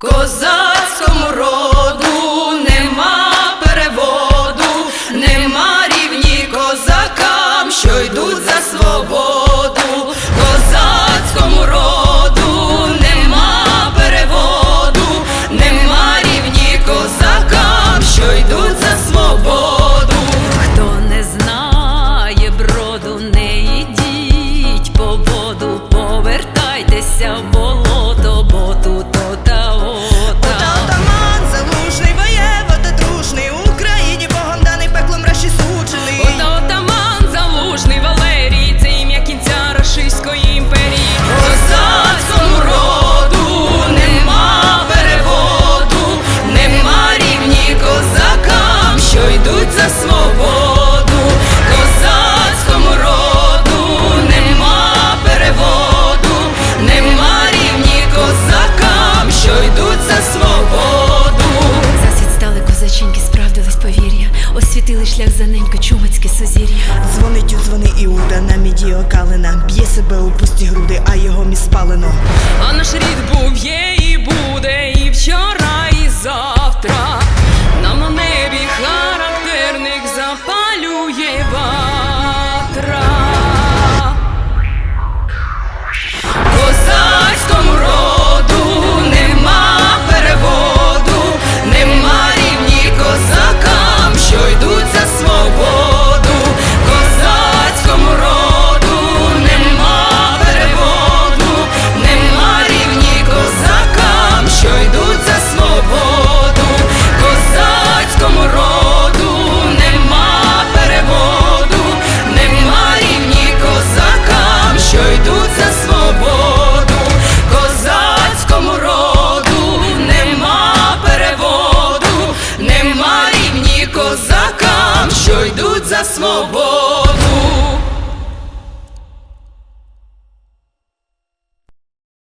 Козацькому роду нема переводу, нема рівні козакам, що йдуть за свободу. Козацькому роду нема переводу, нема рівні козакам, що йдуть за свободу. Хто не знає броду, не йдіть по воду, повертайтеся в шлях за ненько чумацьке сузір'я. Дзвонить у дзвони Іуда на міді окалина Б'є себе у пусті груди, а його міс спалено А наш рід був, є і буде, за свободу.